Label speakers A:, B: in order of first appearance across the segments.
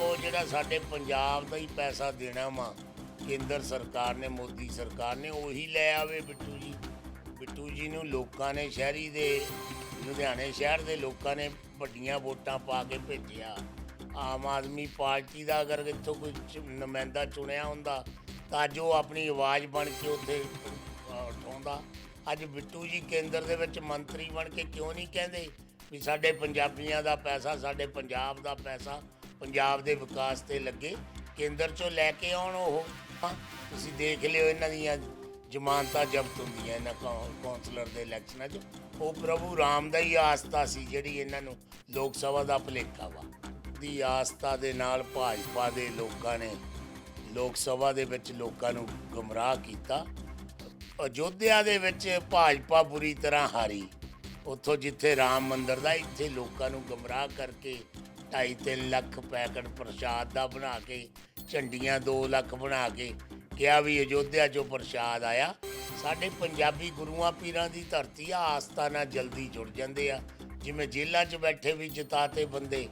A: ਕੋ ਜਿਹੜਾ ਸਾਡੇ ਪੰਜਾਬ ਦਾ ਹੀ ਪੈਸਾ ਦੇਣਾ ਵਾ, ਕੇਂਦਰ ਸਰਕਾਰ ਨੇ, ਮੋਦੀ ਸਰਕਾਰ ਨੇ, ਉਹੀ ਲੈ ਆਵੇ ਬਿੱਟੂ ਜੀ। ਬਿੱਟੂ ਜੀ ਨੂੰ ਲੋਕਾਂ ਨੇ, ਸ਼ਹਿਰੀ ਦੇ, ਲੁਧਿਆਣੇ ਸ਼ਹਿਰ ਦੇ ਲੋਕਾਂ ਨੇ ਵੱਡੀਆਂ ਵੋਟਾਂ ਪਾ ਕੇ ਭੇਜਿਆ। ਆਮ ਆਦਮੀ ਪਾਰਟੀ ਦਾ ਅਗਰ ਇੱਥੋਂ ਕੋਈ ਨੁਮਾਇੰਦਾ ਚੁਣਿਆ ਹੁੰਦਾ, ਤਾਂ ਜੋ ਆਪਣੀ ਆਵਾਜ਼ ਬਣ ਕੇ ਉੱਥੇ ਉਠਾਉਂਦਾ। ਅੱਜ ਬਿੱਟੂ ਜੀ ਕੇਂਦਰ ਦੇ ਵਿੱਚ ਮੰਤਰੀ ਬਣ ਕੇ ਕਿਉਂ ਨਹੀਂ ਕਹਿੰਦੇ ਵੀ ਸਾਡੇ ਪੰਜਾਬੀਆਂ ਦਾ ਪੈਸਾ, ਸਾਡੇ ਪੰਜਾਬ ਦਾ ਪੈਸਾ ਪੰਜਾਬ ਦੇ ਵਿਕਾਸ ਤੇ ਲੱਗੇ, ਕੇਂਦਰ ਚੋਂ ਲੈ ਕੇ ਆਉਣ ਉਹ, ਹਾਂ, ਤੁਸੀਂ ਦੇਖ ਲਿਓ ਇਹਨਾਂ ਦੀਆਂ ਜ਼ਮਾਨਤਾਂ ਜ਼ਬਤ ਹੁੰਦੀਆਂ ਇਹਨਾਂ ਕੌ- ਕੌਂਸਲਰ ਦੇ ਇਲੈਕਸ਼ਨਾਂ 'ਚ। ਉਹ ਪ੍ਰਭੂ ਰਾਮ ਦਾ ਹੀ ਆਸਥਾ ਸੀ ਜਿਹੜੀ ਇਹਨਾਂ ਨੂੰ ਲੋਕ ਸਭਾ ਦਾ ਭੁਲੇਖਾ ਵਾ। ਦੀ ਆਸਥਾ ਦੇ ਨਾਲ ਭਾਜਪਾ ਦੇ ਲੋਕਾਂ ਨੇ ਲੋਕ ਸਭਾ ਦੇ ਵਿੱਚ ਲੋਕਾਂ ਨੂੰ ਗੁੰਮਰਾਹ ਕੀਤਾ। ਅਯੋਧਿਆ ਦੇ ਵਿੱਚ ਭਾਜਪਾ ਬੁਰੀ ਤਰ੍ਹਾਂ ਹਾਰੀ। ਉੱਥੋਂ ਜਿੱਥੇ ਰਾਮ ਮੰਦਿਰ ਦਾ, ਇੱਥੇ ਲੋਕਾਂ ਨੂੰ ਗਮਰਾਹ ਕਰਕੇ 2.5 ਲੱਖ ਪੈਕਟ ਪ੍ਰਸ਼ਾਦ ਦਾ ਬਣਾ ਕੇ, ਝੰਡੀਆਂ 2 ਲੱਖ ਬਣਾ ਕੇ ਕਿਹਾ ਵੀ ਅਯੋਧਿਆ 'ਚੋਂ ਪ੍ਰਸ਼ਾਦ ਆਇਆ। ਸਾਡੇ ਪੰਜਾਬੀ ਗੁਰੂਆਂ ਪੀਰਾਂ ਦੀ ਧਰਤੀ ਆ, ਆਸਥਾ ਨਾਲ ਜਲਦੀ ਜੁੜ ਜਾਂਦੇ ਆ। ਜਿਵੇਂ ਜੇਲ੍ਹਾਂ 'ਚ ਬੈਠੇ ਵੀ ਜਿਤਾਤੇ ਬੰਦੇ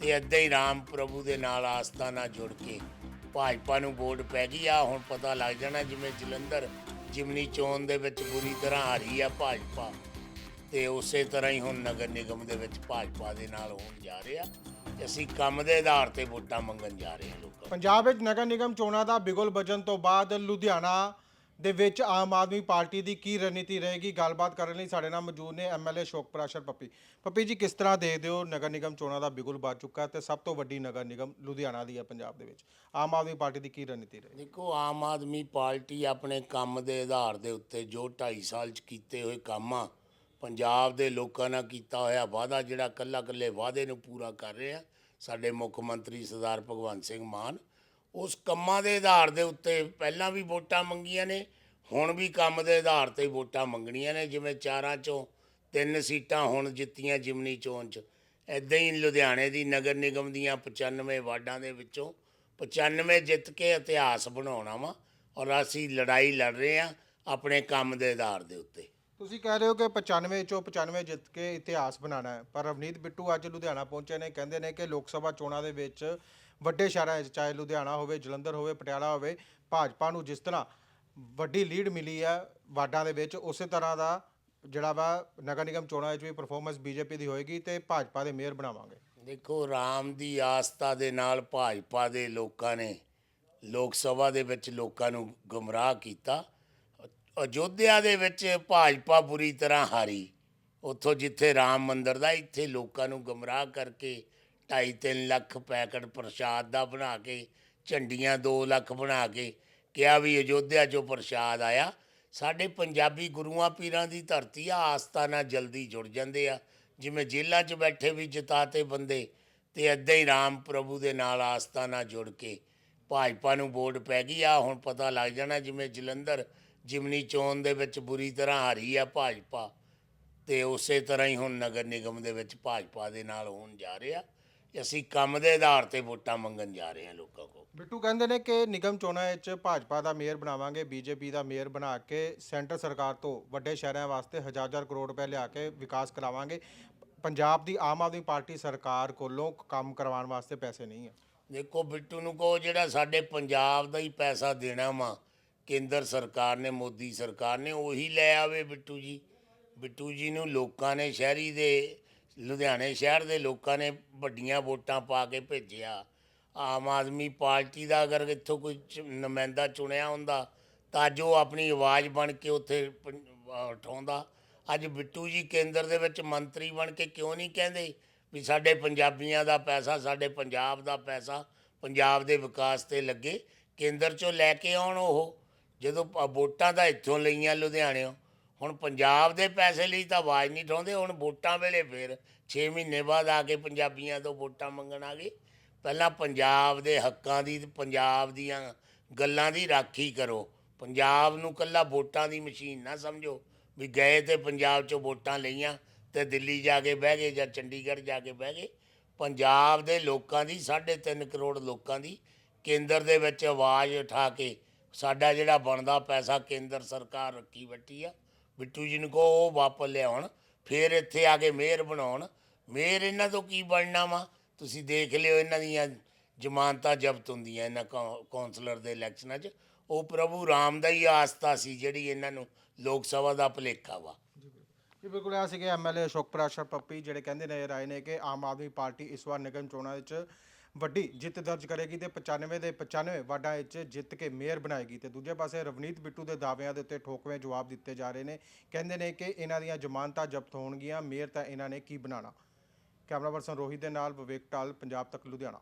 A: ਤੇ ਏਦਾਂ ਹੀ ਰਾਮ ਪ੍ਰਭੂ ਦੇ ਨਾਲ ਆਸਥਾ ਨਾਲ ਜੁੜ ਕੇ ਭਾਜਪਾ ਨੂੰ ਵੋਟ ਪੈ ਗਈ ਆ। ਹੁਣ ਪਤਾ ਲੱਗ ਜਾਣਾ ਜਿਵੇਂ ਜਲੰਧਰ ਜਿਮਨੀ ਚੋਣ ਦੇ ਵਿੱਚ ਬੁਰੀ ਤਰ੍ਹਾਂ ਹਾਰੀ ਆ ਭਾਜਪਾ ਤੇ ਉਸੇ ਤਰ੍ਹਾਂ ਹੀ ਹੁਣ ਨਗਰ ਨਿਗਮ ਦੇ ਵਿੱਚ ਭਾਜਪਾ ਦੇ ਨਾਲ ਹੋਣ ਜਾ ਰਿਹਾ। ਅਸੀਂ ਕੰਮ ਦੇ ਆਧਾਰ ਤੇ ਵੋਟਾਂ ਮੰਗਣ ਜਾ ਰਹੇ ਹਾਂ ਲੋਕਾਂ।
B: ਪੰਜਾਬ ਵਿੱਚ ਨਗਰ ਨਿਗਮ ਚੋਣਾਂ ਦਾ ਬਿਗੁਲ ਵੱਜਣ ਤੋਂ ਬਾਅਦ ਲੁਧਿਆਣਾ ਦੇ ਵਿੱਚ ਆਮ ਆਦਮੀ ਪਾਰਟੀ ਦੀ ਕੀ ਰਣਨੀਤੀ ਰਹੇਗੀ? ਗੱਲਬਾਤ ਕਰਨ ਲਈ ਸਾਡੇ ਨਾਲ ਮੌਜੂਦ ਨੇ ਐਮਐਲਏ ਸ਼ੋਕ ਪ੍ਰਾਸ਼ਰ ਪੱਪੀ। ਪੱਪੀ ਜੀ ਕਿਸ ਤਰ੍ਹਾਂ ਦੇਖਦੇ ਹੋ ਨਗਰ ਨਿਗਮ ਚੋਣਾਂ ਦਾ ਬਿਗੁਲ ਵੱਜ ਚੁੱਕਾ ਤੇ ਸਭ ਤੋਂ ਵੱਡੀ ਨਗਰ ਨਿਗਮ ਲੁਧਿਆਣਾ ਦੀ ਹੈ ਪੰਜਾਬ ਦੇ ਵਿੱਚ? ਆਮ ਆਦਮੀ ਪਾਰਟੀ ਦੀ ਕੀ ਰਣਨੀਤੀ ਰਹੇਗੀ?
A: ਦੇਖੋ ਆਮ ਆਦਮੀ ਪਾਰਟੀ ਆਪਣੇ ਕੰਮ ਦੇ ਆਧਾਰ ਦੇ ਉੱਤੇ ਜੋ 2.5 ਸਾਲ ਚ ਕੀਤੇ ਹੋਏ ਕੰਮ ਆ ਪੰਜਾਬ ਦੇ ਲੋਕਾਂ ਨਾਲ ਕੀਤਾ ਹੋਇਆ ਵਾਅਦਾ ਜਿਹੜਾ ਕੱਲਾ ਕੱਲੇ ਵਾਅਦੇ ਨੂੰ ਪੂਰਾ ਕਰ ਰਿਹਾ, ਸਾਡੇ ਮੁੱਖ ਮੰਤਰੀ ਸਰਦਾਰ ਭਗਵੰਤ ਸਿੰਘ ਮਾਨ, ਉਸ ਕੰਮਾਂ ਦੇ ਆਧਾਰ ਦੇ ਉੱਤੇ ਪਹਿਲਾਂ ਵੀ ਵੋਟਾਂ ਮੰਗੀਆਂ ਨੇ, ਹੁਣ ਵੀ ਕੰਮ ਦੇ ਆਧਾਰ ਤੇ ਵੋਟਾਂ ਮੰਗਣੀਆਂ ਨੇ, ਜਿਵੇਂ ਚਾਰਾਂ ਚੋਂ ਤਿੰਨ ਸੀਟਾਂ ਹੁਣ ਜਿੱਤੀਆਂ ਜਿਮਨੀ ਚੋਣ ਚ। ਐਦਾਂ ਹੀ ਲੁਧਿਆਣੇ ਦੀ ਨਗਰ ਨਿਗਮ ਦੀਆਂ 95 ਵਾਰਡਾਂ ਦੇ ਵਿੱਚੋਂ 95 ਜਿੱਤ ਕੇ ਇਤਿਹਾਸ ਬਣਾਉਣਾ ਵਾ ਔਰ ਅਸੀਂ ਲੜਾਈ ਲੜ ਰਹੇ ਆ ਆਪਣੇ ਕੰਮ ਦੇ ਆਧਾਰ ਦੇ ਉੱਤੇ।
B: ਤੁਸੀਂ ਕਹਿ ਰਹੇ ਹੋ ਕਿ 95 ਚੋਂ 95 ਜਿੱਤ ਕੇ ਇਤਿਹਾਸ ਬਣਾਉਣਾ ਹੈ, ਪਰ ਰਵਨੀਤ ਬਿੱਟੂ ਅੱਜ ਲੁਧਿਆਣਾ ਪਹੁੰਚੇ ਨੇ, ਕਹਿੰਦੇ ਨੇ ਕਿ ਲੋਕ ਸਭਾ ਚੋਣਾਂ ਦੇ ਵਿੱਚ ਵੱਡੇ ਸ਼ਹਿਰਾਂ 'ਚ ਚਾਹੇ ਲੁਧਿਆਣਾ ਹੋਵੇ, ਜਲੰਧਰ ਹੋਵੇ, ਪਟਿਆਲਾ ਹੋਵੇ, ਭਾਜਪਾ ਨੂੰ ਜਿਸ ਤਰ੍ਹਾਂ ਵੱਡੀ ਲੀਡ ਮਿਲੀ ਹੈ ਵਾਰਡਾਂ ਦੇ ਵਿੱਚ, ਉਸੇ ਤਰ੍ਹਾਂ ਦਾ ਜਿਹੜਾ ਵਾ ਨਗਰ ਨਿਗਮ ਚੋਣਾਂ ਵਿੱਚ ਵੀ ਪਰਫਾਰਮੈਂਸ ਬੀਜੇਪੀ ਦੀ ਹੋਏਗੀ ਤੇ ਭਾਜਪਾ ਦੇ ਮੇਅਰ ਬਣਾਵਾਂਗੇ।
A: ਦੇਖੋ, ਰਾਮ ਦੀ ਆਸਥਾ ਦੇ ਨਾਲ ਭਾਜਪਾ ਦੇ ਲੋਕਾਂ ਨੇ ਲੋਕ ਸਭਾ ਦੇ ਵਿੱਚ ਲੋਕਾਂ ਨੂੰ ਗੁੰਮਰਾਹ ਕੀਤਾ। ਅਯੋਧਿਆ ਦੇ ਵਿੱਚ ਭਾਜਪਾ ਬੁਰੀ ਤਰ੍ਹਾਂ ਹਾਰੀ। ਉੱਥੋਂ ਜਿੱਥੇ ਰਾਮ ਮੰਦਿਰ ਦਾ, ਇੱਥੇ ਲੋਕਾਂ ਨੂੰ ਗੁੰਮਰਾਹ ਕਰਕੇ 2.5 ਲੱਖ ਪੈਕਟ ਪ੍ਰਸ਼ਾਦ ਦਾ ਬਣਾ ਕੇ, ਝੰਡੀਆਂ 2 ਲੱਖ ਬਣਾ ਕੇ ਕਿਹਾ ਵੀ ਅਯੋਧਿਆ 'ਚੋਂ ਪ੍ਰਸ਼ਾਦ ਆਇਆ। ਸਾਡੇ ਪੰਜਾਬੀ ਗੁਰੂਆਂ ਪੀਰਾਂ ਦੀ ਧਰਤੀ ਆ, ਆਸਥਾ ਨਾਲ ਜਲਦੀ ਜੁੜ ਜਾਂਦੇ ਆ। ਜਿਵੇਂ ਜੇਲ੍ਹਾਂ 'ਚ ਬੈਠੇ ਵੀ ਜਿਤਾਤੇ ਬੰਦੇ ਤੇ ਏਦਾਂ ਹੀ ਰਾਮ ਪ੍ਰਭੂ ਦੇ ਨਾਲ ਆਸਥਾ ਨਾਲ ਜੁੜ ਕੇ ਭਾਜਪਾ ਨੂੰ ਵੋਟ ਪੈ ਗਈ। ਆ ਹੁਣ ਪਤਾ ਲੱਗ ਜਾਣਾ ਜਿਵੇਂ ਜਲੰਧਰ ਜਿਮਨੀ ਚੋਣ ਦੇ ਵਿੱਚ ਬੁਰੀ ਤਰ੍ਹਾਂ ਹਾਰੀ ਆ ਭਾਜਪਾ ਤੇ ਉਸੇ ਤਰ੍ਹਾਂ ਹੀ ਹੁਣ ਨਗਰ ਨਿਗਮ ਦੇ ਵਿੱਚ ਭਾਜਪਾ ਦੇ ਨਾਲ ਹੋਣ ਜਾ ਰਿਹਾ। ਅਸੀਂ ਕੰਮ ਦੇ ਆਧਾਰ ਤੇ ਵੋਟਾਂ ਮੰਗਣ ਜਾ ਰਹੇ ਹਾਂ ਲੋਕਾਂ ਕੋਲ।
B: ਬਿੱਟੂ ਕਹਿੰਦੇ ਨੇ ਕਿ ਨਿਗਮ ਚੋਣਾਂ ਵਿੱਚ ਭਾਜਪਾ ਦਾ ਮੇਅਰ ਬਣਾਵਾਂਗੇ ਬੀਜੇਪੀ ਦਾ ਮੇਅਰ ਬਣਾ ਕੇ ਸੈਂਟਰ ਸਰਕਾਰ ਤੋਂ ਵੱਡੇ ਸ਼ਹਿਰਾਂ ਵਾਸਤੇ ਹਜ਼ਾਰ ਕਰੋੜ ਰੁਪਏ ਲਿਆ ਕੇ ਵਿਕਾਸ ਕਰਾਵਾਂਗੇ। ਪੰਜਾਬ ਦੀ ਆਮ ਆਦਮੀ ਪਾਰਟੀ ਸਰਕਾਰ ਕੋਲੋਂ ਕੰਮ ਕਰਵਾਉਣ ਵਾਸਤੇ ਪੈਸੇ ਨਹੀਂ ਹੈ
A: ਦੇਖੋ ਬਿੱਟੂ ਨੂੰ ਕਹੋ ਜਿਹੜਾ ਸਾਡੇ ਪੰਜਾਬ ਦਾ ਹੀ ਪੈਸਾ ਦੇਣਾ ਵਾ ਕੇਂਦਰ ਸਰਕਾਰ ਨੇ, ਮੋਦੀ ਸਰਕਾਰ ਨੇ ਉਹੀ ਲੈ ਆਵੇ ਬਿੱਟੂ ਜੀ। ਬਿੱਟੂ ਜੀ ਨੂੰ ਲੋਕਾਂ ਨੇ ਸ਼ਹਿਰੀ ਦੇ, ਲੁਧਿਆਣੇ ਸ਼ਹਿਰ ਦੇ ਲੋਕਾਂ ਨੇ ਵੱਡੀਆਂ ਵੋਟਾਂ ਪਾ ਕੇ ਭੇਜਿਆ। ਆਮ ਆਦਮੀ ਪਾਰਟੀ ਦਾ ਅਗਰ ਇੱਥੋਂ ਕੋਈ ਨੁਮਾਇੰਦਾ ਚੁਣਿਆ ਹੁੰਦਾ, ਤਾਂ ਜੋ ਆਪਣੀ ਆਵਾਜ਼ ਬਣ ਕੇ ਉੱਥੇ ਉਠਾਉਂਦਾ। ਅੱਜ ਬਿੱਟੂ ਜੀ ਕੇਂਦਰ ਦੇ ਵਿੱਚ ਮੰਤਰੀ ਬਣ ਕੇ ਕਿਉਂ ਨਹੀਂ ਕਹਿੰਦੇ ਵੀ ਸਾਡੇ ਪੰਜਾਬੀਆਂ ਦਾ ਪੈਸਾ, ਸਾਡੇ ਪੰਜਾਬ ਦਾ ਪੈਸਾ, ਪੰਜਾਬ ਦੇ ਵਿਕਾਸ ਤੇ ਲੱਗੇ। ਕੇਂਦਰ ਚੋਂ ਲੈ ਕੇ ਆਉਣ ਉਹ। ਜਦੋਂ ਪ- ਵੋਟਾਂ ਤਾਂ ਇੱਥੋਂ ਲਈਆਂ ਲੁਧਿਆਣਿਓਂ ਹੁਣ ਪੰਜਾਬ ਦੇ ਪੈਸੇ ਲਈ ਤਾਂ ਆਵਾਜ਼ ਨਹੀਂ ਉਠਾਉਂਦੇ, ਹੁਣ ਵੋਟਾਂ ਵੇਲੇ ਫੇਰ 6 ਮਹੀਨੇ ਬਾਅਦ ਆ ਕੇ ਪੰਜਾਬੀਆਂ ਤੋਂ ਵੋਟਾਂ ਮੰਗਣ ਆ ਗਏ। ਪਹਿਲਾਂ ਪੰਜਾਬ ਦੇ ਹੱਕਾਂ ਦੀ ਤੇ ਪੰਜਾਬ ਦੀਆਂ ਗੱਲਾਂ ਦੀ ਰਾਖੀ ਕਰੋ। ਪੰਜਾਬ ਨੂੰ ਕੱਲਾ ਵੋਟਾਂ ਦੀ ਮਸ਼ੀਨ ਨਾ ਸਮਝੋ। ਵੀ ਗਏ ਤੇ ਪੰਜਾਬ 'ਚੋਂ ਵੋਟਾਂ ਲਈਆਂ ਤੇ ਦਿੱਲੀ ਜਾ ਕੇ ਬਹਿ ਗਏ ਜਾਂ ਚੰਡੀਗੜ੍ਹ ਜਾ ਕੇ ਬਹਿ ਗਏ। ਪੰਜਾਬ ਦੇ ਲੋਕਾਂ ਦੀ 3.5 ਕਰੋੜ ਲੋਕਾਂ ਦੀ ਕੇਂਦਰ ਦੇ ਵਿੱਚ ਆਵਾਜ਼ ਉਠਾ ਕੇ ਸਾਡਾ ਜਿਹੜਾ ਬਣਦਾ ਪੈਸਾ ਕੇਂਦਰ ਸਰਕਾਰ ਰੱਖੀ ਬੈਠੀ ਆ, ਬਿੱਟੂ ਜੀ ਨੂੰ ਕਹੋ ਉਹ ਵਾਪਸ ਲਿਆਉਣ, ਫਿਰ ਇੱਥੇ ਆ ਕੇ ਮੇਅਰ ਬਣਾਉਣ। ਮੇਅਰ ਇਹਨਾਂ ਤੋਂ ਕੀ ਬਣਨਾ ਵਾ? ਤੁਸੀਂ ਦੇਖ ਲਿਓ ਇਹਨਾਂ ਦੀਆਂ ਜ਼ਮਾਨਤਾਂ ਜ਼ਬਤ ਹੁੰਦੀਆਂ ਇਹਨਾਂ ਕੌ- ਕੌਂਸਲਰ ਦੇ ਇਲੈਕਸ਼ਨਾਂ 'ਚ। ਉਹ ਪ੍ਰਭੂ ਰਾਮ ਦਾ ਹੀ ਆਸਤਾ ਸੀ ਜਿਹੜੀ ਇਹਨਾਂ ਨੂੰ ਲੋਕ ਸਭਾ ਦਾ ਭੁਲੇਖਾ ਵਾ।
B: ਜੀ, ਬਿਲਕੁਲ ਆ ਸੀਗੇ ਐਮਐਲਏ ਅਸ਼ੋਕ ਪ੍ਰਾਸ਼ਰ ਪੱਪੀ ਜਿਹੜੇ ਕਹਿੰਦੇ ਨਜ਼ਰ ਆਏ ਨੇ ਕਿ ਆਮ ਆਦਮੀ ਪਾਰਟੀ ਇਸ ਵਾਰ ਨਿਗਮ ਚੋਣਾਂ ਵਿੱਚ ਵੱਡੀ ਜਿੱਤ ਦਰਜ ਕਰੇਗੀ ਤੇ 95 ਦੇ 95 ਵਾਰਡਾਂ ਵਿੱਚ ਜਿੱਤ ਕੇ ਮੇਅਰ ਬਣਾਏਗੀ ਤੇ ਦੂਜੇ ਪਾਸੇ ਰਵਨੀਤ ਬਿੱਟੂ ਦੇ ਦਾਅਵਿਆਂ ਦੇ ਉੱਤੇ ਠੋਕਵੇਂ ਜਵਾਬ ਦਿੱਤੇ ਜਾ ਰਹੇ ਨੇ। ਕਹਿੰਦੇ ਨੇ ਕਿ ਇਹਨਾਂ ਦੀਆਂ ਜ਼ਮਾਨਤਾਂ ਜ਼ਬਤ ਹੋਣਗੀਆਂ, ਮੇਅਰ ਤਾਂ ਇਹਨਾਂ ਨੇ ਕੀ ਬਣਾਉਣਾ? ਕੈਮਰਾ ਪਰਸਨ ਰੋਹਿਤ ਦੇ ਨਾਲ ਵਿਵੇਕ ਟਾਲ ਪੰਜਾਬ ਤੱਕ, ਲੁਧਿਆਣਾ।